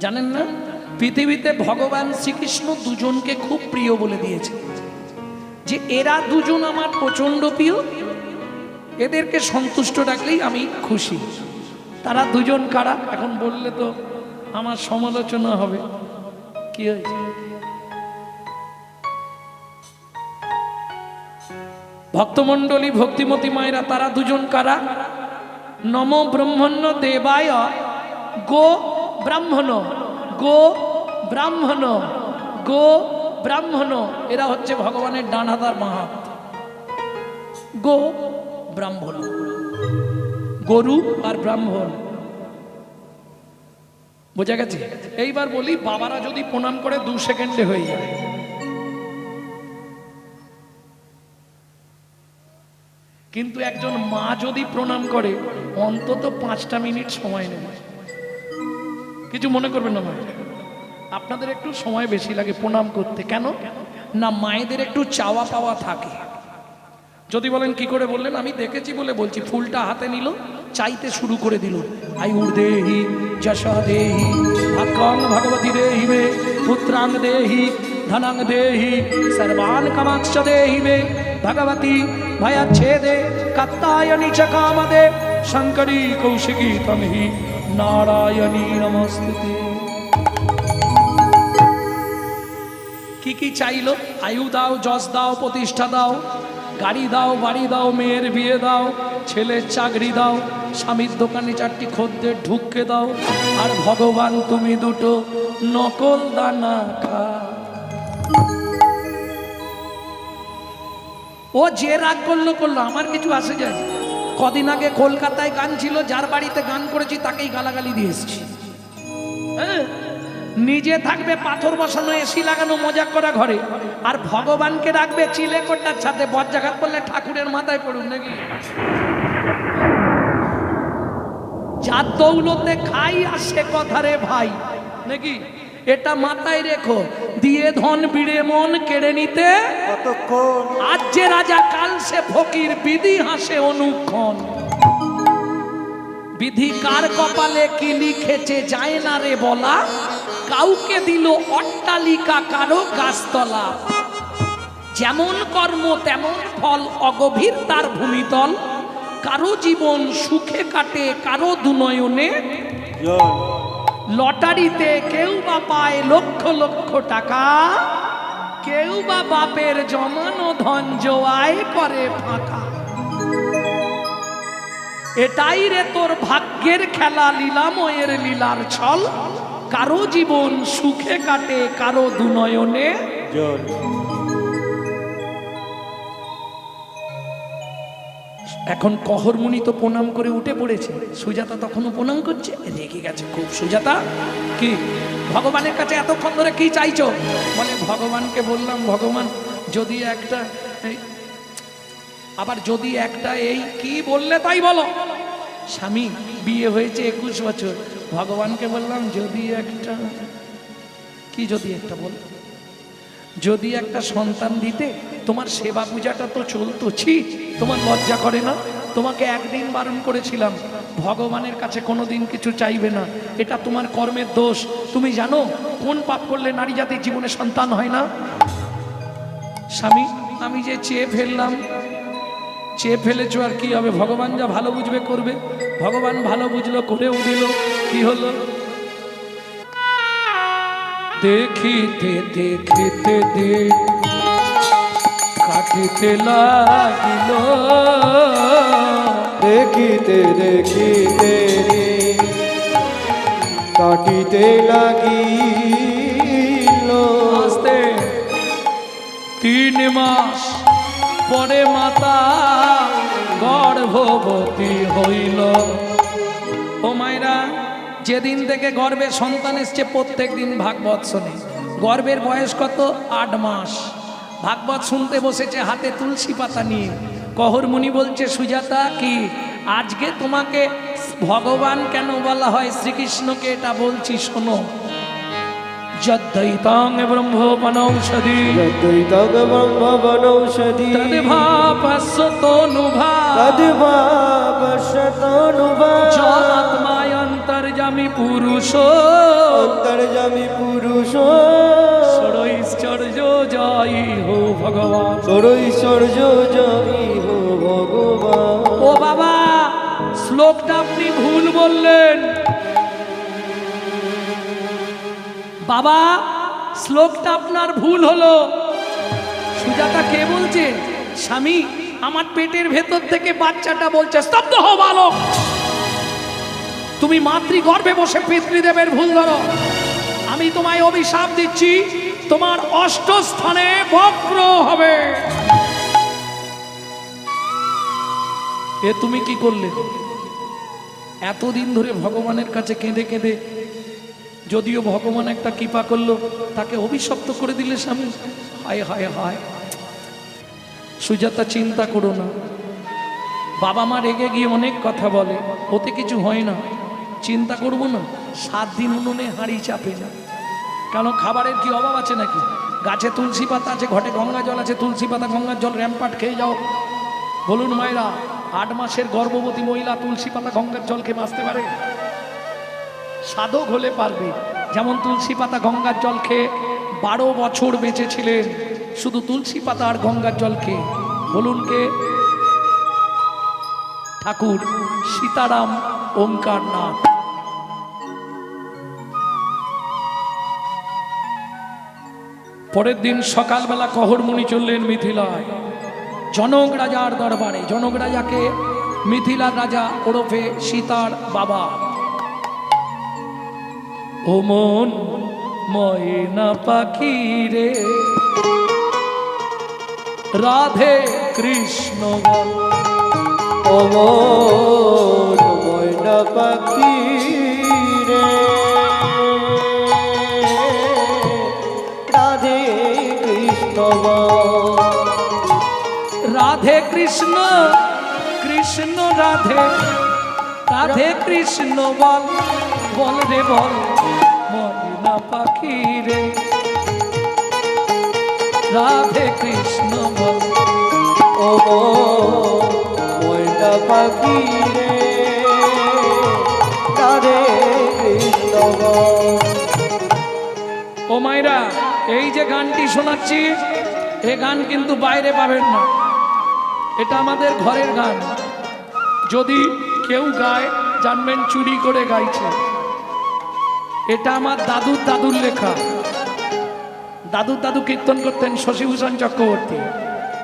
জানেন না? পৃথিবীতে ভগবান শ্রীকৃষ্ণ দুজনকে খুব প্রিয় বলে দিয়েছে। যে এরা দুজন আমার প্রচণ্ড প্রিয়, এদেরকে সন্তুষ্ট রাখলেই আমি খুশি। তারা দুজন কারা? এখন বললে তো আমার সমালোচনা হবে। কি হয়েছে? ভক্তমণ্ডলী, ভক্তিমতী মায়েরা, তারা দুজন কারা? নম ব্রহ্মণ্য দেবায় গো ব্রাহ্মণ, গো ব্রাহ্মণ গো ব্রাহ্মণ, এরা হচ্ছে ভগবানের ডানাদার মাহাত গো ব্রাহ্মণ, গরু আর ব্রাহ্মণ। বোঝা গেছে? এইবার বলি, বাবারা যদি প্রণাম করে দু সেকেন্ডে হয়ে যায়। কিন্তু একজন মা যদি প্রণাম করে, অন্তত পাঁচটা মিনিট সময় নেবে। কিছু মনে করবেন না ভাই। আপনাদের একটু সময় বেশি লাগে প্রণাম করতে। কেন? না, মায়েদের একটু চাওয়া পাওয়া থাকে। যদি বলেন, কি করে বললেন? আমি দেখেছি বলে বলছি, ফুলটা হাতে নিল, চাইতে শুরু করে দিল। আয়ুর দেহি, যশ দেহি ভাগ্যং ভগবতী দেহি মে, পুত্রাং দেহি, ধনাং দেহি, সর্বান কামাক্ষ দেহি মে, ভগবতী ভয়াচ্ছেদে, কাত্তায়নি চ কামদে, শঙ্করী কৌশিকী তমহি। নারায়ণী নমস্তুতে কি কি চাইলো? আয়ু দাও, যশ দাও, প্রতিষ্ঠা দাও, গাড়ি দাও, বাড়ি দাও, মেয়ের বিয়ে দাও, ছেলের চাকরি দাও, স্বামীর দোকানে চারটি খদ্দের ঢুককে দাও, আর ভগবান তুমি দুটো নকল দানা খা ও যে রাগ করল করল, আমার কিছু আসে যায় কদিন আগে কলকাতায় গান ছিল, যার বাড়িতে গান করেছি, তাকেই গালাগালি দিয়ে এসেছি। হ্যাঁ? নিজে থাকবে, পাথর বসানো এসি লাগানো মজা করা ঘরে। আর ভগবানকে রাখবে চিলে কোটার ছাদে, বজ্রাঘাত করলে ঠাকুরের মাথায় পড়ুন নাকি? যার দৌলতে খাই আর সে কথা রে ভাই, নাকি? এটা মাথায় রেখো, দিয়ে ধন বিড়ে মন কেড়ে নিতে কতক্ষণ আজ যে রাজা কাল সে ফকির বিধি হাসে অনুক্ষণ। বিধি কার কপালে কি লিখেছে যায় না রে বলা? কাউকে দিল অট্টালিকা কারও গাছতলা। যেমন কর্ম তেমন ফল অগভীর তার ভূমিতল। কারও জীবন সুখে কাটে কারও দুনয়নে। লটারিতে কেউ বা পায় লক্ষ লক্ষ টাকা। কেউ বা বাপের জমানো ধন জোয়াই করে ফাঁকা। এটাই রে তোর ভাগ্যের খেলা লীলাময়ের লীলার ছল। কারও জীবন সুখে কাটে কারও দুনয়নে এখন কহরমুনি তো প্রণাম করে উঠে পড়েছে। সুজাতা তখনও প্রণাম করছে। রেগে গেছে। খুব সুজাতা। কি? ভগবানের কাছে এতক্ষণ ধরে কি চাইছো? বলে, ভগবানকে বললাম, ভগবান, যদি একটা আবার যদি একটা এই কি বললে তাই বলো। স্বামী, বিয়ে হয়েছে একুশ বছর। ভগবানকে বললাম, যদি একটা, কি যদি একটা বল? যদি একটা সন্তান দিতে তোমার সেবা পূজাটা তো চলতো, ছি, তোমার লজ্জা করে না? তোমাকে একদিন বারণ করেছিলাম, ভগবানের কাছে কোনোদিন কিছু চাইবে না, এটা তোমার কর্মের দোষ। তুমি জানো, কোন পাপ করলে নারী জাতির জীবনে সন্তান হয় না? স্বামী, আমি যে চেয়ে ফেললাম, চেয়ে ফেলেছো আর কি হবে? ভগবান যা ভালো বুঝবে করবে। ভগবান ভালো বুঝলো, করেও দিল। কি হলো? দেখিতে দেখিতে দে কাটিতে লাগিল দেখিতে দেখিতে কাটিতে লাগিল। আস্তে। তিন মাস পরে মাতা গর্ভবতী হইল। ও মায়েরা যেদিন থেকে গর্ভে সন্তান এসছে প্রত্যেক দিন ভাগবত শোনে। গর্ভের বয়স কত? আট মাস। ভাগবত শুনতে বসেছে হাতে তুলসী পাতা নিয়ে। কহরমুনি বলছে সুজাতা কি আজকে তোমাকে ভগবান কেন বলা হয়? শ্রীকৃষ্ণকে এটা বলছি শোনো। যদ্বৈতগ ব্রহ্মবনৌষধি চ আত্মায়ন্তর্যামি পুরুষ। ভূষণ ষড়ৈশ্বর্য জয় হো ভগবান। ষড়ৈশ্বর্য জয়ী হো ভগবান। ও বাবা শ্লোকটা আপনি ভুল বললেন। বাবা শ্লোকটা আপনার ভুল হলো। সুজাতা কে বলছে? স্বামী আমার পেটের ভেতর থেকে বাচ্চাটা বলছে স্তব্ধ হও বালক। তুমি মাতৃগর্ভে বসে পিতৃদেবের ভুল ধরো। আমি তোমায় অভিশাপ দিচ্ছি। তোমার অষ্ট স্থানে বক্র হবে। এ তুমি কি করলে? এতদিন ধরে ভগবানের কাছে কেঁদে কেঁদে, যদিও ভগবান একটা কৃপা করল, তাকে অভিশপ্ত করে দিলে স্বামী। হায় হায় হায়। সুজাতা, চিন্তা করো না। বাবা মা রেগে গিয়ে অনেক কথা বলে, ওতে কিছু হয় না। চিন্তা করব না, সাত দিন উনুনে হাঁড়ি চাপে না। কেন খাবারের কি অভাব আছে নাকি? গাছে তুলসী পাতা আছে, ঘটে গঙ্গা জল আছে, তুলসী পাতা গঙ্গার জল র্যাম্পাট খেয়ে যাও। বলুন মায়েরা, আট মাসের গর্ভবতী মহিলা তুলসী পাতা, গঙ্গার জল খেয়ে বাঁচতে পারে? সাধক হলে পারবে। যেমন তুলসী পাতা, গঙ্গার জল খেয়ে বারো বছর বেঁচেছিলেন, শুধু তুলসী পাতা আর গঙ্গার জল খেয়ে। বলুন কে? ঠাকুর সীতারাম ওঙ্কার পরের দিন সকালবেলা কহরমণি চললেন মিথিলায় জনক রাজার দরবারে, জনক রাজাকে মিথিলার রাজা ওরফে সীতার বাবা ও মন ময়না পাখি রে, রাধে কৃষ্ণ। অমর ময়না পাখি রাধে কৃষ্ণ কৃষ্ণ রাধে রাধে কৃষ্ণ বল বল রে বল ময়না পাখি রে রাধে কৃষ্ণ বল অমর ময়না পাখি রে রাধে কৃষ্ণ বল। ও মাইরা এই যে গানটি শোনাচ্ছি এ গান কিন্তু বাইরে পাবেন না। এটা আমাদের ঘরের গান। যদি কেউ গায়, জানবেন চুরি করে গাইছে। এটা আমার দাদুর দাদুর লেখা। দাদুর দাদু কীর্তন করতেন শশীভূষণ চক্রবর্তী।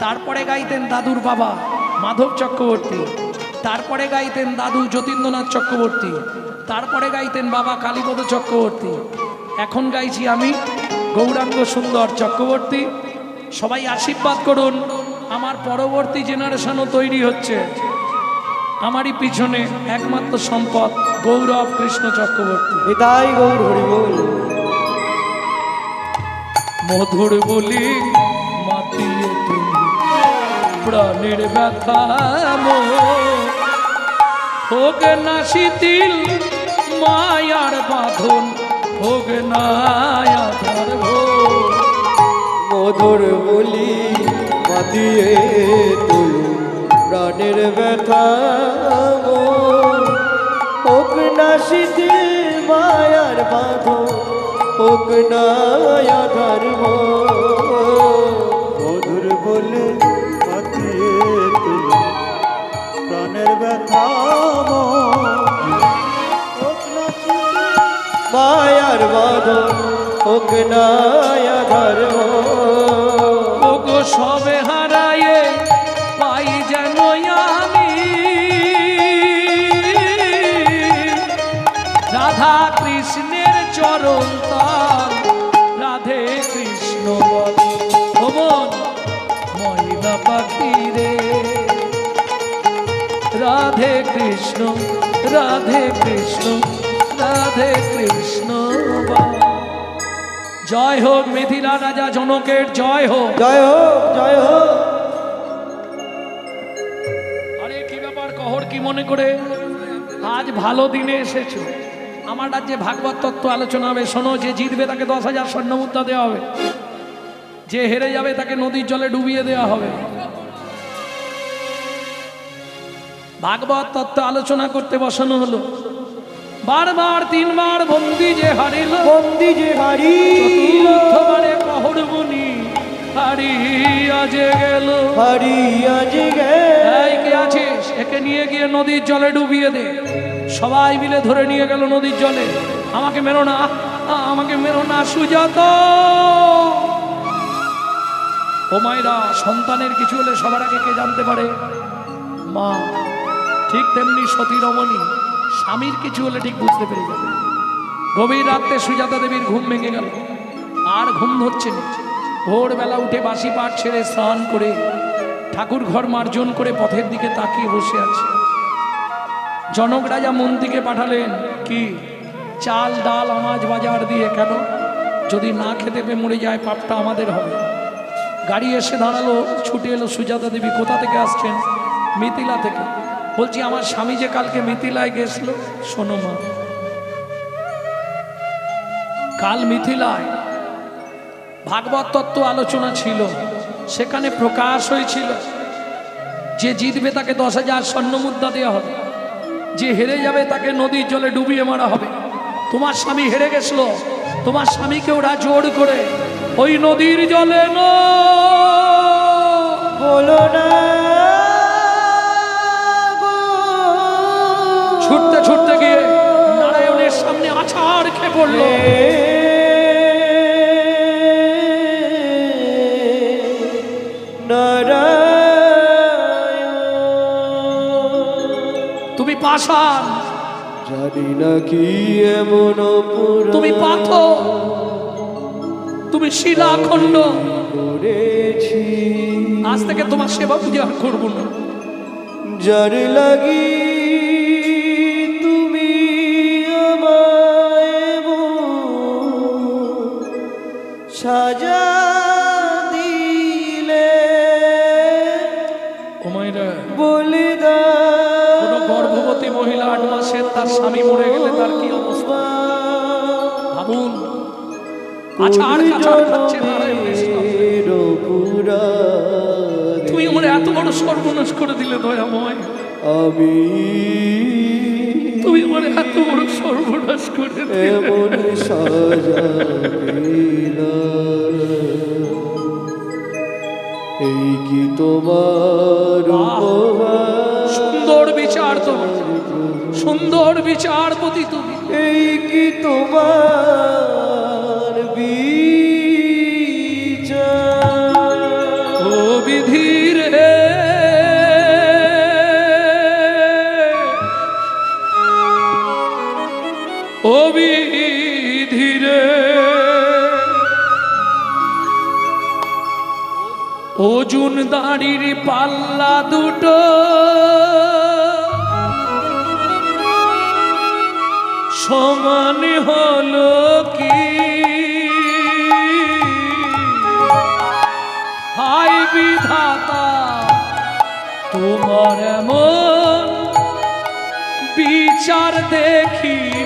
তারপরে গাইতেন দাদুর বাবা মাধব চক্রবর্তী। তারপরে গাইতেন দাদু যতীন্দ্রনাথ চক্রবর্তী। তারপরে গাইতেন বাবা কালীপদ চক্রবর্তী। এখন গাইছি আমি গৌরাঙ্গ সুন্দর চক্রবর্তী। সবাই আশীর্বাদ করুন। আমার পরবর্তী জেনারেশনও তৈরি হচ্ছে। আমারই পিছনে একমাত্র সম্পদ গৌরব কৃষ্ণ চক্রবর্তী। গৌর হরি মধুর বলি মাতিয়ে তুমি প্রাণের ব্যথা। হোক না শিথিল মায়ার বাঁধন। হোক না আধার ভোর। মধুর বলি মাতিয়ে তুলু প্রাণের ব্যথা। হোক না মায়ার বাঁধ হোক না আধার মধুর বলে মাতিয়ে তুলে প্রাণের ব্যথা মায়ার বাঁধ সবে হারায়ে পাই যেন আমি। রাধা কৃষ্ণের রাধে কৃষ্ণ ময়না পাখি রে। রাধে কৃষ্ণ রাধে কৃষ্ণ রাধে কৃষ্ণ বল। জয় হোক মিথিলা রাজা জনকের জয় হোক। জয় হোক জয় হোক। আরে কি ব্যাপার কহর কি মনে করে? আজ ভালো দিনে এসেছ। আমার রাজ্যে ভাগবত তত্ত্ব আলোচনা হবে। শোনো যে জিতবে তাকে দশ হাজার স্বর্ণ মুদ্রা দেওয়া হবে। যে হেরে যাবে তাকে নদীর জলে ডুবিয়ে দেওয়া হবে। ভাগবত তত্ত্ব আলোচনা করতে বসানো হলো। বারবার তিনবার বন্দি যে হারিল বন্দি যে হারিল। চতুর্থবারে কহরমণি হারিয়া যে গেল। হারিয়া যে এই কে আছিস? একে নিয়ে গিয়ে নদীর জলে ডুবিয়ে দে। সবাই মিলে ধরে নিয়ে গেল নদীর জলে। আমাকে মেরো না আমাকে মেরো না সুজাত। ও মায়েরা সন্তানের কিছু হলে সবার আগে কে জানতে পারে? মা ঠিক তেমনি সতী রমণী স্বামীর কিছু হলে ঠিক বুঝতে পেরে যাবে। গভীর রাত্রে সুজাতা দেবীর ঘুম ভেঙে গেল। আর ঘুম ধরছে না। ভোরবেলা উঠে বাসি পাট ছেড়ে স্নান করে ঠাকুর ঘর মার্জন করে পথের দিকে তাকিয়ে বসে আছে। জনক রাজা মন্ত্রীকে পাঠালেন, কি, চাল, ডাল, আনাজ বাজার দিয়ে কেন? যদি না খেতে পেয়ে মরে যায়, পাপটা আমাদের হবে। গাড়ি এসে দাঁড়াল, ছুটে এলো সুজাতা দেবী। কোথা থেকে আসছেন? মিথিলা থেকে। বলছি, আমার স্বামী যে কালকে মিথিলায় গেছিল, শোনো মা। কাল মিথিলায় ভাগবত তত্ত্ব আলোচনা ছিল, সেখানে প্রকাশ হয়েছিল যে জিতবে তাকে দশ হাজার স্বর্ণ মুদ্রা দেওয়া হবে, যে হেরে যাবে তাকে নদীর জলে ডুবিয়ে মারা হবে। তোমার স্বামী হেরে গেছিল, তোমার স্বামীকে ওরা জোর করে, ওই নদীর জলে ন। পড়ল তুমি পাষাণ। জানি না কি এমন তুমি পাথর। তুমি শিলাখণ্ড করেছি। আজ থেকে তোমার সেবা পূজা করব না। যার লাগি তার স্বামী মরে গেলে তার কি অবস্থা? ভাবুন। খাচ্ছে তুমি আমার এত বড় সর্বনাশ করে দিলে দয়াময়। আমি তুমি আমার এত বড় সর্বনাশ করে দিলে। এমন সাজা। এই কি তোমার উপহার? সুন্দর বিচারপতি তুমি। এই কি তোমার বিচার? ও বিধির হে ও বিধিরে ওজুন দাড়ির পাল্লা দুটো। সমান হলো কি? হাই বিধাতা তোমার এমন বিচার দেখিনি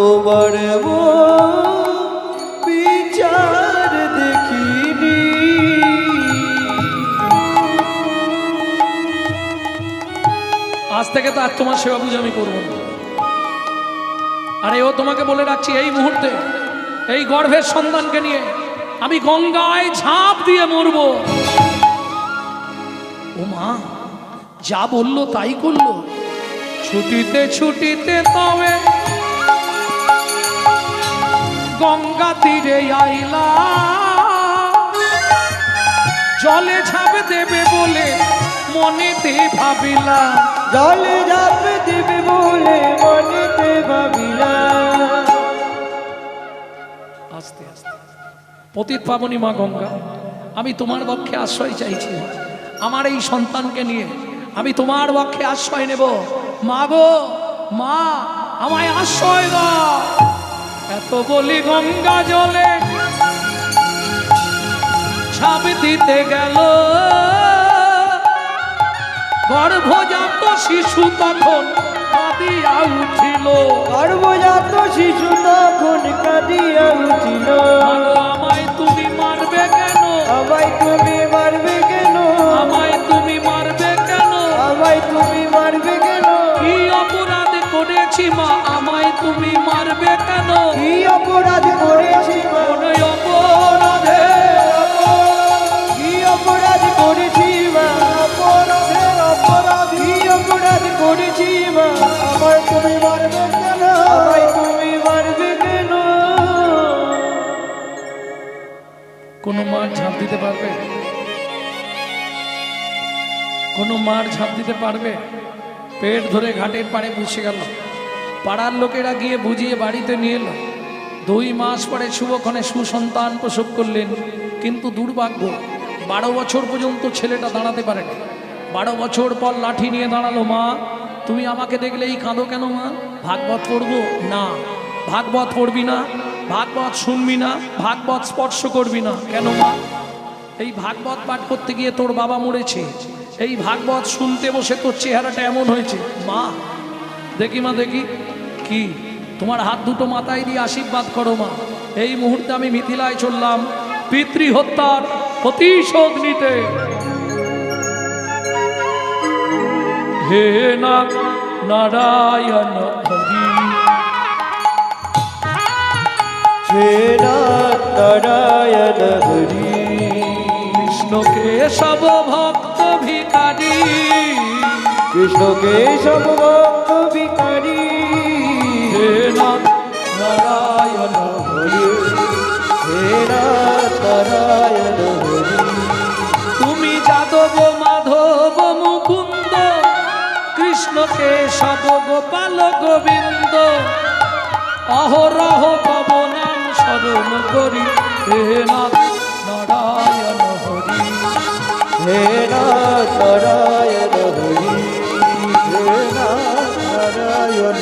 তোমার বিচার দেখিনি। আজ থেকে তো আর তোমার সেবা পুজো আমি করব আরে ও তোমাকে বলে রাখছি, এই মুহূর্তে, এই গর্ভের সন্তানকে নিয়ে আমি গঙ্গায় ঝাঁপ দিয়ে মরব। ও মা, যা বলল তাই করল। ছুটিতে ছুটিতে তবে গঙ্গা তীরে আইলা। জলে ঝাঁপ দেবে বলে মনেতে ভাবিলা। জলে ঝাঁপ দেবে বলে মনেতে ভাবিলা। আস্তে আস্তে। পতিত পাবনি মা গঙ্গা আমি তোমার পক্ষে আশ্রয় চাইছি। আমার এই সন্তানকে নিয়ে আমি তোমার পক্ষে আশ্রয় নেব। মা গো মা আমায় আশ্রয় দাও। এত বলি গঙ্গা জলে ছাপ দিতে গেল। গর্ভজাত শিশু তখন কাঁদিয়া উঠিল। গর্ভজাত শিশু তখন কাঁদিয়া উঠিল। আমায় তুমি মারবে কেন? আমায় তুমি মারবে কেন? আমায় তুমি মারবে কেন? আমায় তুমি মারবে কেন? কি অপরাধ করেছি মা আমায় তুমি মারবে কেন? কি অপরাধ করেছি কোন অপরাধে? কি অপরাধ করেছি মা? অপরাধে অপরাধ। কি অপরাধ করেছি মা? আমায় তুমি মারবে কেন? আমায় তুমি মারবে কেন? কোনো মার ঝাঁপ দিতে পারবে? কোনো মার ঝাঁপ দিতে পারবে? পেট ধরে ঘাটের পাড়ে বসে গেল। পাড়ার লোকেরা গিয়ে বুঝিয়ে বাড়িতে নিয়ে এলো। দুই মাস পরে শুভক্ষণে সুসন্তান প্রসব করলেন, কিন্তু দুর্ভাগ্য, বারো বছর পর্যন্ত ছেলেটা দাঁড়াতে পারেনি। বারো বছর পর লাঠি নিয়ে দাঁড়াল, মা, তুমি আমাকে দেখলে এই কাঁদো কেন, মা? ভাগবত পড়ব? না। ভাগবত পড়বি না। ভাগবত শুনবি না। ভাগবত স্পর্শ করবি না। কেন, মা? এই ভাগবত পাঠ করতে গিয়ে তোর বাবা মরেছে। এই ভাগবত শুনতে বসে তোর চেহারাটা এমন হয়েছে। মা, দেখি মা, দেখি। কি? তোমার হাত দুটো মাথায় দিয়ে আশীর্বাদ করো মা। এই মুহূর্তে আমি মিথিলায় চললাম পিতৃ হত্যার প্রতিশোধ নিতে। হে না নারায়ণ হরি হে নারায়ণ হরি কৃষ্ণকে সব ভক্ত ভিকারী ভক্ত ভিখারি। কৃষ্ণকে সব গোপাল গোবিন্দ। অহরহ পবনাম স্মরণ করি। হে নাথ নারায়ণ হরি। হে নাথ নারায়ণ হরি। হে নাথ নারায়ণ